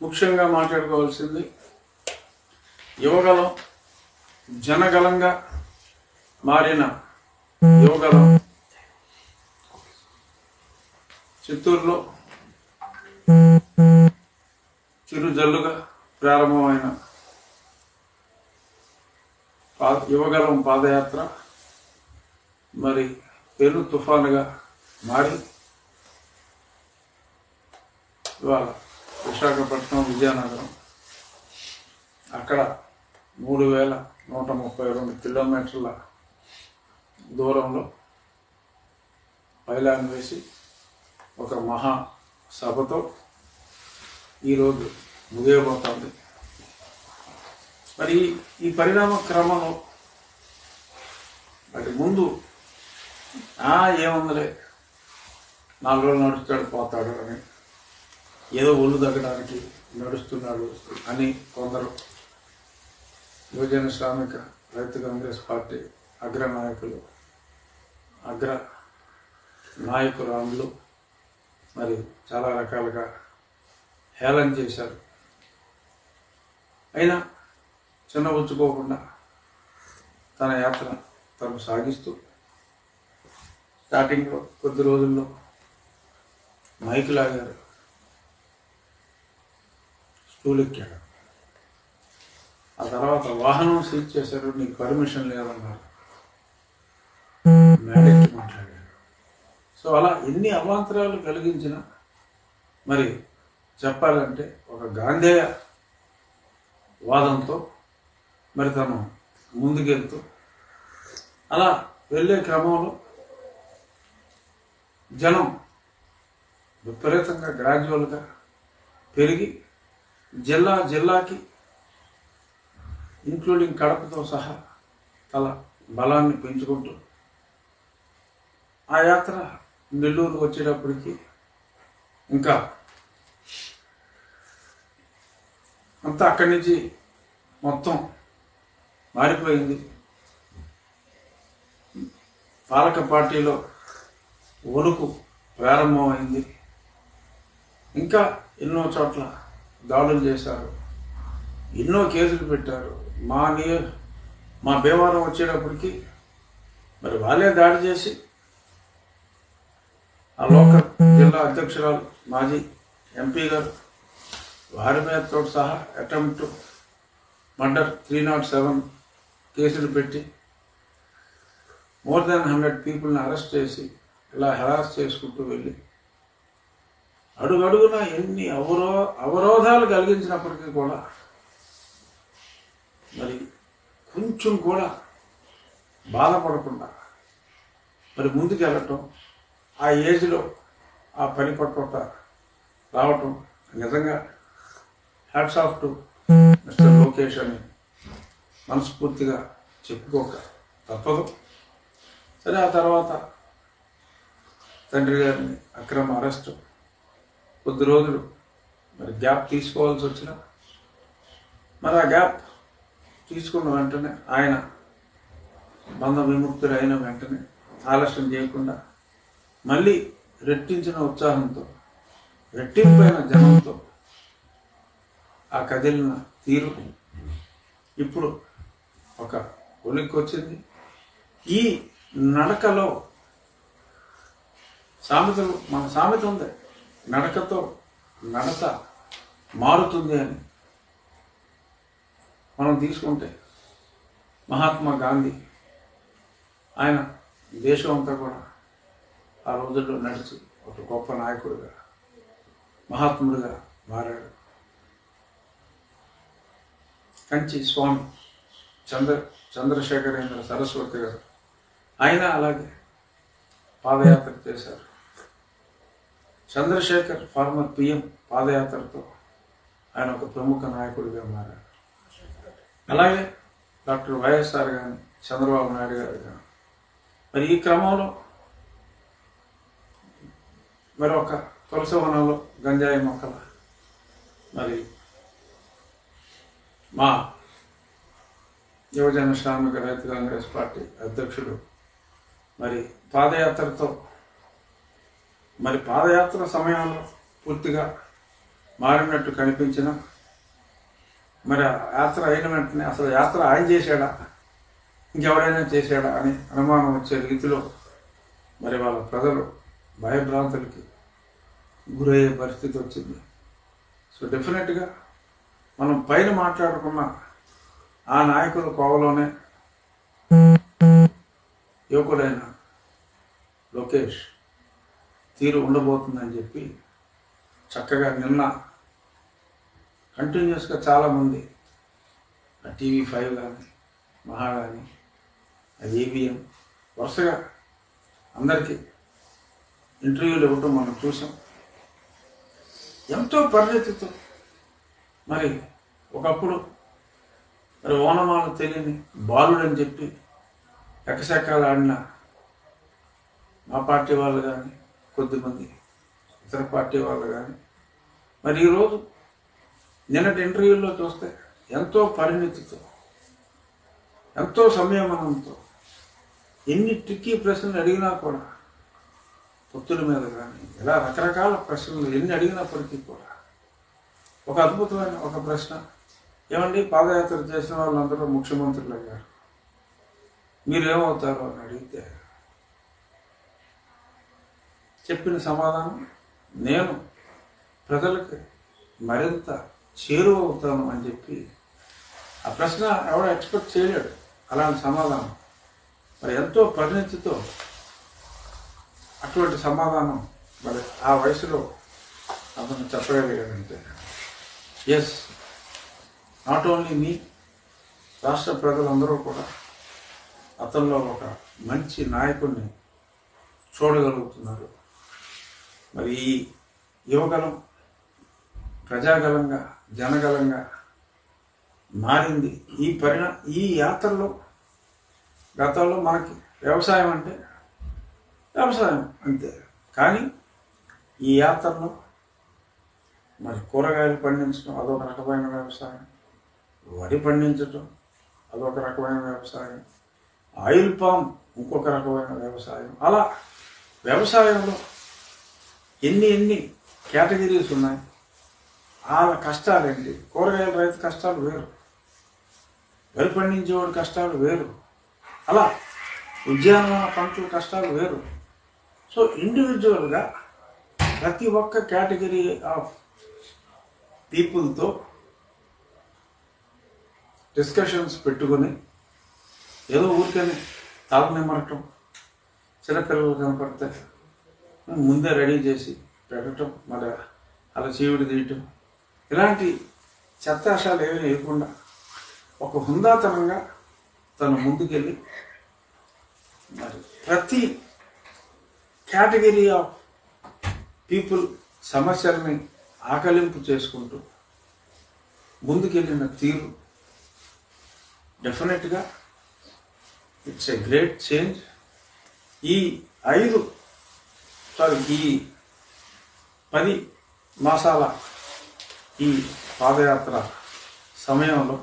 ముఖ్యంగా మాట్లాడుకోవాల్సింది యువగలం జనగలంగా మారిన యువగలం చిత్తూరులో చిరు జల్లుగా ప్రారంభమైన పా యువగలం పాదయాత్ర మరి పెను తుఫానుగా మారి ఇవాళ విశాఖపట్నం విజయనగరం. అక్కడ మూడు వేల నూట ముప్పై రెండు కిలోమీటర్ల దూరంలో పైలాన్ వేసి ఒక మహా సభతో ఈరోజు ముగియబోతోంది. మరి ఈ పరిణామ క్రమంలో మరి ముందు ఏముందిలే నాలుగు రోజులు నడుస్తాడు పోతాడు అని ఏదో ఒళ్ళు తగ్గడానికి నడుస్తున్నాడు అని కొందరు యువజన శ్రామిక రైతు కాంగ్రెస్ పార్టీ అగ్ర నాయకులు అగ్ర నాయకురాములు మరి చాలా రకాలుగా హేళన చేశారు. అయినా చిన్న ఉంచుకోకుండా తన యాత్ర తను సాగిస్తూ స్టార్టింగ్లో కొద్ది రోజుల్లో మైకు లాగారు స్టూల్ ఆ తర్వాత వాహనం సీజ్ చేశారు నీకు పర్మిషన్ లేదన్నారు. మేడెక్కి మాట్లాడాడు. సో అలా ఎన్ని అవాంతరాలు కలిగించిన మరి చెప్పాలంటే ఒక గాంధేయ వాదంతో మరి తను ముందుకెళ్తూ అలా వెళ్ళే క్రమంలో జనం విపరీతంగా గ్రాడ్యువల్గా పెరిగి జిల్లా జిల్లాకి ఇంక్లూడింగ్ కడపతో సహా తల బలాన్ని పెంచుకుంటూ ఆ యాత్ర నెల్లూరు వచ్చేటప్పటికి ఇంకా అంతా అక్కడి నుంచి మొత్తం మారిపోయింది. పాలక పార్టీలో వణుకు ప్రారంభమైంది. ఇంకా ఎన్నో చోట్ల దాడులు చేశారు. ఎన్నో కేసులు పెట్టారు. మా నియ మా భీమవరం వచ్చేటప్పటికి మరి వాళ్ళే దాడి చేసి ఆ లోకల్ జిల్లా అధ్యక్షురాలు మాజీ ఎంపీ గారు వారి మీదతో సహా attempt murder three not seven కేసులు పెట్టి మోర్ దాన్ హండ్రెడ్ పీపుల్ని అరెస్ట్ చేసి ఇలా హెరాస్ చేసుకుంటూ వెళ్ళి అడుగడుగున ఎన్ని అవరో అవరోధాలు కలిగించినప్పటికీ కూడా మరి కొంచెం కూడా బాధపడకుండా మరి ముందుకు వెళ్ళటం ఆ ఏజ్లో ఆ పని పట్టుకోట రావటం నిజంగా hats off to mister Lokesh అని మనస్ఫూర్తిగా చెప్పుకోక తప్పదు. సరే ఆ తర్వాత తండ్రి గారిని అక్రమ అరెస్టు కొద్ది రోజులు. మరి గ్యాప్ తీసుకోవాల్సి వచ్చిన మరి ఆ గ్యాప్ తీసుకున్న వెంటనే ఆయన బంధ విముక్తుడు అయిన వెంటనే ఆలస్యం చేయకుండా మళ్ళీ రెట్టించిన ఉత్సాహంతో రెట్టింపైన జనంతో ఆ కదిలిన తీరు ఇప్పుడు ఒక ఉలిక్కి వచ్చింది ఈ నడకలో సామెతలు మన సామెత ఉంది. నడకతో నడత మారుతుంది అని మనం తీసుకుంటే మహాత్మా గాంధీ ఆయన దేశం అంతా కూడా ఆ రోజుల్లో నడిచి ఒక గొప్ప నాయకుడిగా మహాత్ముడిగా మారాడు. కంచి స్వామి చంద్ర చంద్రశేఖరేంద్ర సరస్వతి గారు ఆయన అలాగే పాదయాత్ర చేశారు. చంద్రశేఖర్ ఫార్మర్ పిఎం పాదయాత్రతో ఆయన ఒక ప్రముఖ నాయకుడిగా మారారు. అలాగే డాక్టర్ వైఎస్ఆర్ కానీ చంద్రబాబు నాయుడు గారు కానీ మరి ఈ క్రమంలో మరి ఒక తులసి వనంలో గంజాయి మొక్కల మరి మా యువజన శ్రామిక రైతు కాంగ్రెస్ పార్టీ అధ్యక్షుడు మరి పాదయాత్రతో మరి పాదయాత్ర సమయంలో పూర్తిగా మారినట్టు కనిపించిన మరి ఆ యాత్ర అయిన వెంటనే అసలు యాత్ర ఆయన చేశాడా? ఇంకెవడైనా చేశాడా అని అనుమానం వచ్చే రీతిలో మరి వాళ్ళ ప్రజలు భయభ్రాంతులకి గురయ్యే పరిస్థితి వచ్చింది. సో డెఫినెట్గా మనం పైన మాట్లాడుకున్న ఆ నాయకుల కోవలోనే యువకుడైన లోకేష్ తీరు ఉండబోతుందని చెప్పి చక్కగా నిన్న కంటిన్యూస్గా చాలామంది ఆ టీవీ ఫైవ్ కానీ మహా కానీ ఆ ఏబిఎం వరుసగా అందరికీ ఇంటర్వ్యూలు ఇవ్వటం మనం చూసాం. ఎంతో పరిణతితో మరి ఒకప్పుడు మరి ఓనమాలు తెలియని బాలుడని చెప్పి ఎకశకాలు ఆడిన మా పార్టీ వాళ్ళు కానీ కొద్దిమంది ఇతర పార్టీ వాళ్ళు కానీ మరి ఈరోజు నిన్నటి ఇంటర్వ్యూలో చూస్తే ఎంతో పరిణితితో ఎంతో సంయమనంతో ఎన్ని ట్రిక్కీ ప్రశ్నలు అడిగినా కూడా పొత్తుల మీద కానీ ఇలా రకరకాల ప్రశ్నలు ఎన్ని అడిగినప్పటికీ కూడా ఒక అద్భుతమైన ఒక ప్రశ్న. ఏమండి? పాదయాత్ర చేసిన వాళ్ళందరూ ముఖ్యమంత్రులు అయ్యారు మీరేమవుతారు అని అడిగితే చెప్పిన సమాధానం? నేను ప్రజలకి మరింత చేరువ అవుతాను అని చెప్పి ఆ ప్రశ్న ఎవడో ఎక్స్పెక్ట్ చేయలేడు. అలాంటి సమాధానం. మరి ఎంతో పరిణితితో అటువంటి సమాధానం మరి ఆ వయసులో అతను చెప్పగలిగాడంటే ఎస్ నాట్ ఓన్లీ మీ రాష్ట్ర ప్రజలందరూ కూడా అతనిలో ఒక మంచి నాయకుడిని చూడగలుగుతున్నారు. మరి ఈ యువగలం ప్రజాగలంగా జనగలంగా మారింది. ఈ పరిణా ఈ యాత్రలో గతంలో మనకి వ్యవసాయం అంటే వ్యవసాయం అంతే. కానీ ఈ యాత్రలో మరి కూరగాయలు పండించడం అదొక రకమైన వ్యవసాయం. వరి పండించడం అదొక రకమైన వ్యవసాయం. ఆయిల్ పామ్ ఇంకొక రకమైన వ్యవసాయం. అలా వ్యవసాయంలో ఎన్ని ఎన్ని కేటగిరీస్ ఉన్నాయి? వాళ్ళ కష్టాలండి కూరగాయల రైతు కష్టాలు వేరు. వరి పండించేవాడి కష్టాలు వేరు. అలా ఉద్యానవన పంటల కష్టాలు వేరు. సో ఇండివిజువల్గా ప్రతి ఒక్క కేటగిరీ ఆఫ్ పీపుల్తో డిస్కషన్స్ పెట్టుకొని ఏదో ఊరికని తల నిమ్మరటం చిన్నపిల్లలు కనపడితే ముందే రెడీ చేసి పెట్టడం మరి అలా చీవుడు తీయటం. ఇలాంటి చెత్తాశాలు ఏమీ లేకుండా ఒక హుందాతనంగా తను ముందుకెళ్ళి మరి ప్రతి కేటగిరీ ఆఫ్ పీపుల్ సమస్యల్ని ఆకలింపు చేసుకుంటూ ముందుకెళ్ళిన తీరు డెఫినెట్గా ఇట్స్ ఎ గ్రేట్ చేంజ్. ఈ ఐదు సారీ ఈ పది మాసాల ఈ పాదయాత్ర సమయంలో